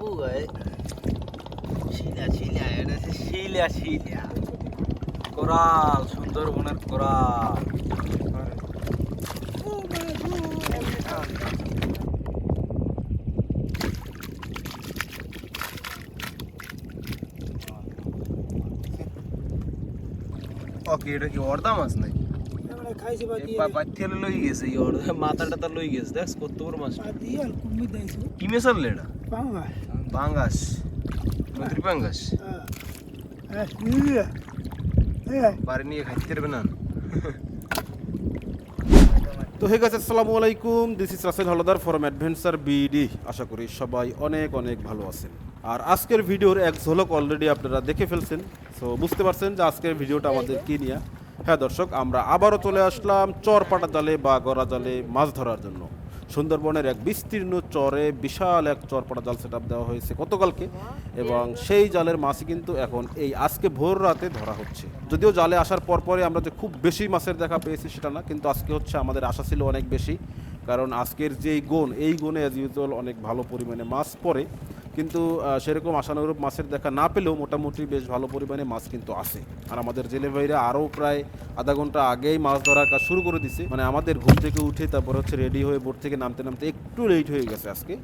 বুয়াই শিলা শিলা এটা হচ্ছে শিলা শিলা কোরাল সুন্দরবনের কোরাল ওকে এটা কি অর্ধা মাছ খাইছি বা দিয়ে লই গেছে অর্ধা মাথাটা তো লই গেছে দেখ কত বড় মাছ দিয়ে আর কুমি কি পাঙ্গাস। পাঙ্গাস। হ্যাঁ। হ্যাঁ। নিয়ে হ্যাঁ বাড়ি নিয়ে খাইতে পারবে না। তো হে গাছ আসসালামু আলাইকুম। This is Rasel Haldar from adventure BD আশা করি সবাই অনেক অনেক ভালো আছেন। আর আজকের ভিডিওর এক ঝলক অলরেডি আপনারা দেখে ফেলছেন। সো বুঝতে পারছেন যে আজকের ভিডিওটা আমাদের কি নিয়ে? হ্যাঁ দর্শক, আমরা আবারও চলে আসলাম চর পাটা জালে বা গড়া জালে মাছ ধরার জন্য। সুন্দরবনের এক বিস্তীর্ণ চরে বিশাল এক চর পাটা জাল সেট দেওয়া হয়েছে গতকালকে এবং সেই জালের মাছই কিন্তু এখন এই আজকে ভোর রাতে ধরা হচ্ছে। যদিও জালে আসার পর পরে আমরা যে খুব বেশি মাছের দেখা পেয়েছি সেটা না, কিন্তু আজকে হচ্ছে আমাদের আশা ছিল অনেক বেশি। কারণ আজকের যেই গুণ, এই গুণে অ্যাজ ইউজুয়াল অনেক ভালো পরিমাণে মাছ পড়ে। কিন্তু সেরকম আশানুরূপ মাছের দেখা না পেলেও মোটামুটি বেশ ভালো পরিমাণে মাছ কিন্তু আসে আর আমাদের জেলে ভাইরা আরও প্রায় আধা ঘণ্টা আগেই মাছ ধরার কাজ শুরু করে দিছে। মানে আমাদের ঘুম থেকে উঠে তারপর হচ্ছে রেডি হয়ে বোট থেকে নামতে নামতে একটু লেট হয়ে গেছে আজকে।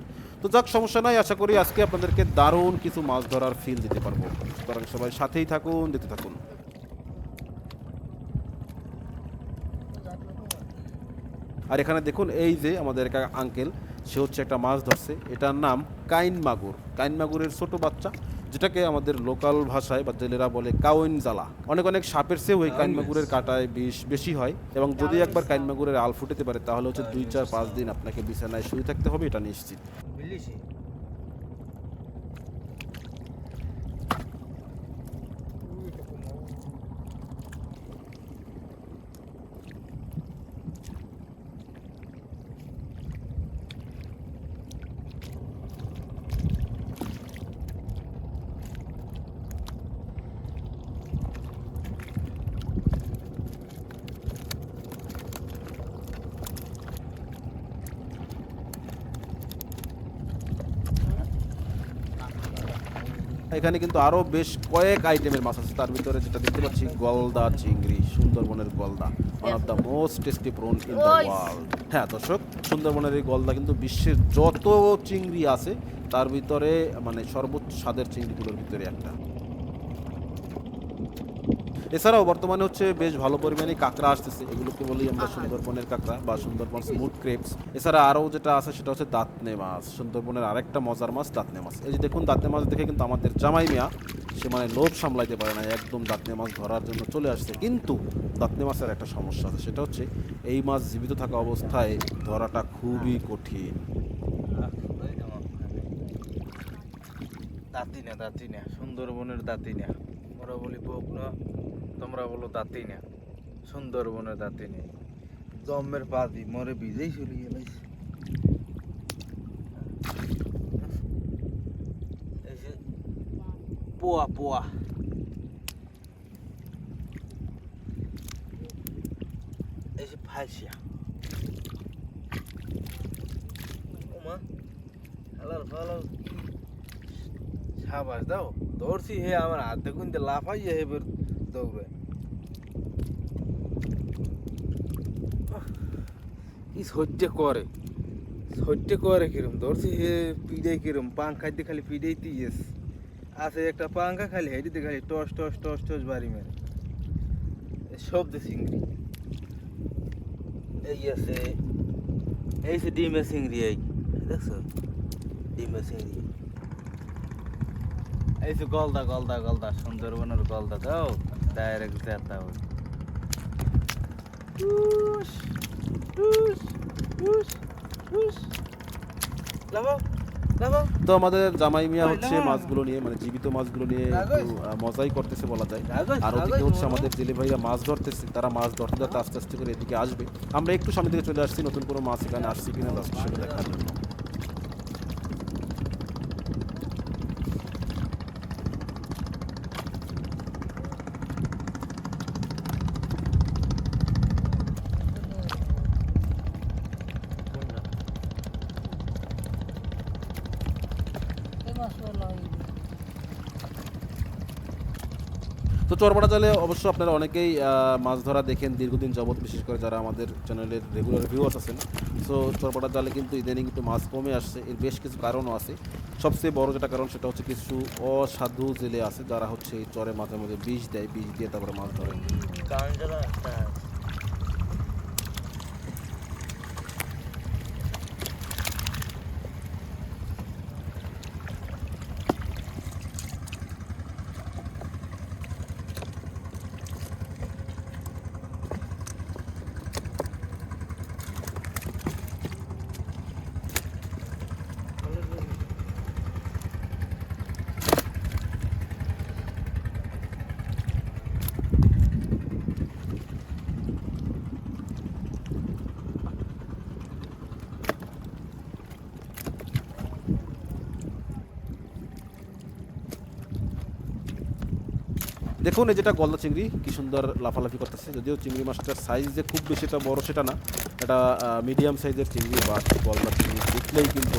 তো যাক, সমস্যা নাই, আশা করি আজকে আপনাদেরকে দারুণ কিছু মাছ ধরার ফিল দিতে পারব। সুতরাং সবাই সাথেই থাকুন দিতে থাকুন। আর এখানে দেখুন, এই যে আমাদের আঙ্কেল সে হচ্ছে একটা মাছ ধরছে। এটার নাম কাইন মাগুর। কাইন মাগুরের ছোট বাচ্চা যেটাকে আমাদের লোকাল ভাষায় বা জেলেরা বলে কাউইন জ্বালা। অনেক অনেক সাপের চেয়েও ওই কাইনমাগুরের কাটায় বিষ বেশি হয় এবং যদি একবার কাইনমাগুরের আল ফুটেতে পারে তাহলে হচ্ছে দুই চার পাঁচ দিন আপনাকে বিছানায় শুয়ে থাকতে হবে এটা নিশ্চিত। এখানে কিন্তু আরও বেশ কয়েক আইটেমের মাছ আছে। তার ভিতরে যেটা দেখতে পাচ্ছি গলদা চিংড়ি সুন্দরবনের গলদা one of the most tasty prawn in the world হ্যাঁ দর্শক সুন্দরবনের এই গলদা কিন্তু বিশ্বের যত চিংড়ি আছে তার ভিতরে মানে সর্বোচ্চ স্বাদের চিংড়িগুলোর ভিতরে একটা। এছাড়াও বর্তমানে হচ্ছে বেশ ভালো পরিমাণে কাঁকড়া আসতেছে। এগুলোকে বলি আমরা সুন্দরবনের কাঁকড়া বা সুন্দরবন স্মুথ ক্রেপস এছাড়া আরও যেটা আছে সেটা হচ্ছে দাঁতনে মাছ। সুন্দরবনের আরেকটা মজার মাছ দাঁতনে মাছ। এই যে দেখুন দাঁতনে মাছ দেখে কিন্তু আমাদের জামাই মিয়া সে মানে লোভ সামলাইতে পারে না একদম দাঁতনে মাছ ধরার জন্য চলে আসছে। কিন্তু দাঁতনে মাছের একটা সমস্যা আছে সেটা হচ্ছে এই মাছ জীবিত থাকা অবস্থায় ধরাটা খুবই কঠিন। দাঁতি না দাঁতি না সুন্দরবনের দাঁতি না আমরা বলি বকনা তোমরা বলো দাঁতি না সুন্দরবনের দাঁতি নেই। জম্মের পাতি মরে ভিজেই চলে গেল পোয়া পোয়া। এই যে ফাইসিয়া। ওমা হালার ফালার সাবাস দাও দৌড়ছি হে আমার হাত দেখুন তো লাফাই হে বের দৌড়ে। কি সহ্য করে? সহ্য করে কিরম? ধরছি হে পিড়ে কিরম? পাং খাইতে খালি পিড়েইতে ইয়েস আছে একটা পাঙ্খা খালি, হেঁটিতে খালি টস টস টস টস বাড়ি মেরে। এ শব্দ চিংড়ি। এই আছে, এই সে ডিমের চিংড়ি, এই। দেখছ? ডিমের চিংড়ি। এই যে গলদা গলদা গলদা সুন্দরবনের গলদা দাও ডাইরেক্ট যেতে হবে তো আমাদের জামাই মিয়া হচ্ছে মাছগুলো নিয়ে মানে জীবিত মাছগুলো নিয়ে একটু মজাই করতেছে বলা যায়। আর ওদিকে হচ্ছে আমাদের জেলে ভাইরা মাছ ধরতেছে তারা মাছ ধরতে ধরতে আস্তে আস্তে করে এদিকে আসবে। আমরা একটু সামনে থেকে চলে আসছি নতুন কোনো মাছ এখানে আসছি কিনা জাস্ট সেটা দেখার জন্য মাছ পালা তো চরপাটা জালে অবশ্য আপনারা অনেকেই মাছ ধরা দেখেন দীর্ঘদিন যাবৎ, বিশেষ করে যারা আমাদের চ্যানেলের রেগুলার ভিউয়ার্স আছেন। সো চরপাটা জালে কিন্তু ইদানিং কিন্তু মাছ কমে আসছে, এর বেশ কিছু কারণও আছে। সবচেয়ে বড় যেটা কারণ, সেটা হচ্ছে কিছু অসাধু জেলে আছে, যারা হচ্ছে চরে মাঝে মাঝে বিষ দেয়, বিষ দিয়ে তারপরে মাছ ধরে। দেখুন, এই যেটা গলদা চিংড়ি, কি সুন্দর লাফালাফি করতেছে। যদিও চিংড়ি মাছটার সাইজ যে খুব বেশি, এটা বড় সেটা না। এটা মিডিয়াম সাইজের চিংড়ি বা গলদা চিংড়ি দেখলেই কিন্তু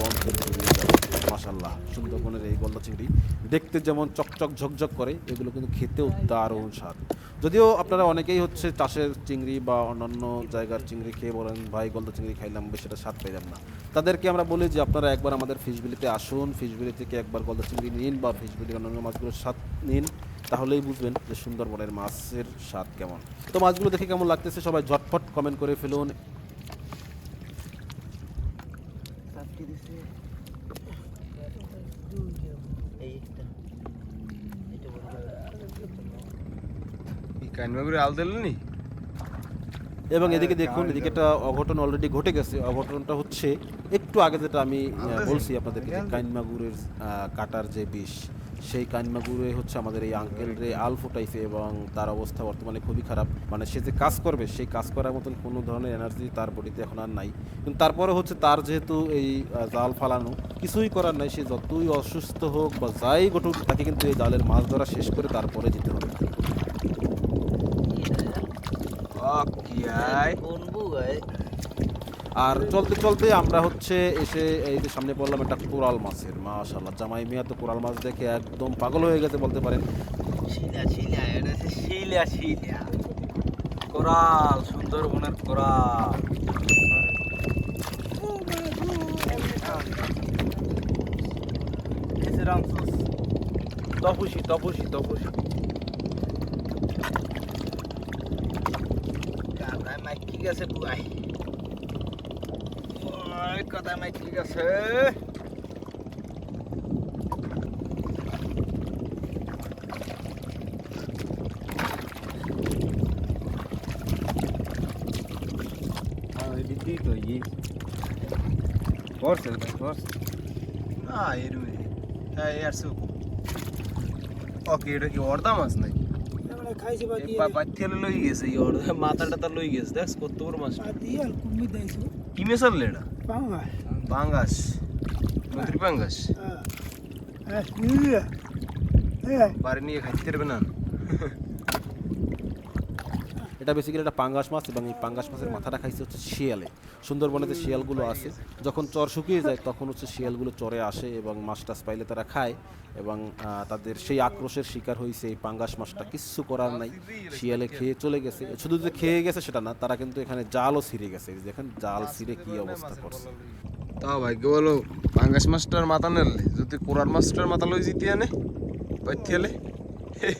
মাসাল্লাহ সুন্দরবনের এই গলদা চিংড়ি দেখতে যেমন চকচক, ঝকঝক করে, এগুলো কিন্তু খেতেও দারুণ স্বাদ। যদিও আপনারা অনেকেই হচ্ছে চাষের চিংড়ি বা অন্যান্য জায়গার চিংড়ি খেয়ে বলেন, ভাই, গলদা চিংড়ি খাইলাম সেটা স্বাদ পেলাম না। তাদেরকে আমরা বলি যে, আপনারা একবার আমাদের ফিশবিলিতে আসুন ফিশবিলি থেকে একবার গলদা চিংড়ি নিন বা ফিশবিলির অন্যান্য মাছগুলোর স্বাদ নিন। তাহলেই বুঝবেন যে সুন্দরবনের মাছের স্বাদ কেমন। তো মাছগুলো দেখে কেমন লাগতেছে সবাই ঝটফট কমেন্ট করে ফেলুন। এবং এদিকে দেখুন এদিকে একটা অঘটন অলরেডি ঘটে গেছে। অঘটনটা হচ্ছে একটু আগে যেটা আমি বলছি আপনাদেরকে কাইনমাগুরের কাটার যে বিষ সেই কাইনমাগুরে হচ্ছে আমাদের এই আঙ্কেল রে আল ফুটাইছে এবং তার অবস্থা বর্তমানে খুবই খারাপ। মানে সে যে কাজ করবে সেই কাজ করার মতন কোনো ধরনের এনার্জি তার বডিতে এখন আর নাই। কিন্তু তারপরে হচ্ছে তার যেহেতু এই জাল ফালানো কিছুই করার নাই। সে যতই অসুস্থ হোক বা যাই ঘটুক তাকে কিন্তু এই জালের মাছ ধরা শেষ করে তারপরে যেতে হবে। কি আয়? আর চলতে চলতে আমরা হচ্ছে এসে এই যে সামনে পড়লাম একটা কোরাল মাছের। মাশাল্লাহ জামাই মিয়া তো কোরাল মাছ দেখে একদম পাগল হয়ে গেছে বলতে পারেন। কোরাল, সুন্দরবনের কোরাল। তপসি তপসি তপসি। মাইক আছে, বুয়াই। ওই কাদায় মাইক ঠিক আছে দিদি তো ই করছে করছে না এরমে হ্যাঁ এর সু ওকে এটা কি অর্ধা মাছ নাই আমরা খাইছি বা দিয়ে বাচ্চালে লই গেছে এই অর্ধা মাথাটা তার লই গেছে দেখ কত বড় মাছ বা দিয়ে আর কুমি দিয়েছ কি মেশাল এটা পাওয়া পাঙ্গাস নদীর পাঙ্গাস হ্যাঁ বাড়ি নিয়ে খাইতে পারবে না এটা বেসিক্যালি একটা পাঙ্গাস মাছ এবং এই পাঙ্গাস মাছের মাথাটা খাইছে হচ্ছে শিয়ালে। সুন্দরবনে যে শিয়ালগুলো আছে। যখন চর শুকিয়ে যায়, তখন হচ্ছে শিয়ালগুলো চরে আসে এবং মাছ টাছ পাইলে তারা খায় এবং তাদের সেই আক্রোশের শিকার হয়েছে এই পাঙ্গাস মাছটা। কিচ্ছু করার নাই। শিয়ালে খেয়ে চলে গেছে। শুধু যে খেয়ে গেছে সেটা না, তারা কিন্তু এখানে জালও ছিঁড়ে গেছে। দেখেন, জাল ছিঁড়ে কি অবস্থা করছে। তাও ভাগ্য বলো? পাঙ্গাস মাছটার মাথা নেলে যদি কোরার মাছটার মাথা লই জিতে আনে পাইতেলে হ্যাঁ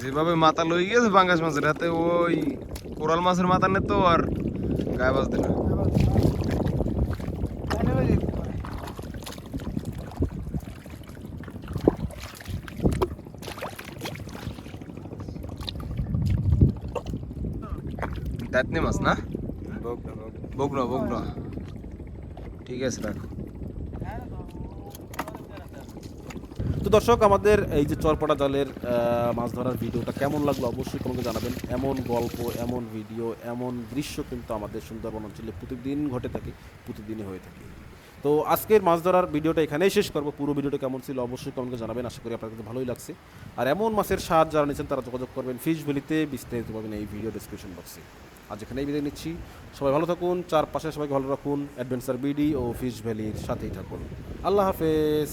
যেভাবে মাথা লই গেছে পাঙ্গাস মাছের হাতে, ওই কোরাল মাছের মাথা নে তো আর গায়ে বাজতে না। দাঁতনি মাছ না? বগনা বগনা ঠিক আছে, রাখো। তো দর্শক, আমাদের এই যে চরপাড়া জালের মাছ ধরার ভিডিওটা কেমন লাগল অবশ্যই তোমাকে জানাবেন। এমন গল্প, এমন ভিডিও, এমন দৃশ্য কিন্তু আমাদের সুন্দরবন অঞ্চলে প্রতিদিন ঘটে থাকে, প্রতিদিনই হয়ে থাকে। তো আজকের মাছ ধরার ভিডিওটা এখানেই শেষ করব। পুরো ভিডিওটা কেমন ছিল অবশ্যই কমেন্টে জানাবেন। আশা করি আপনাদের ভালোই লাগছে। আর এমন মাছের স্বাদ যারা নিয়েছেন তারা যোগাযোগ করবেন ফিশ ভ্যালিতে। বিস্তারিত পাবেন এই ভিডিও ডিসক্রিপশন বক্সে আজ এখানেই বিদায় নিচ্ছি। সবাই ভালো থাকুন, চারপাশে সবাইকে ভালো রাখুন। অ্যাডভেঞ্চার বিডি ও ফিশ ভ্যালির সাথেই থাকুন। আল্লাহ হাফেজ।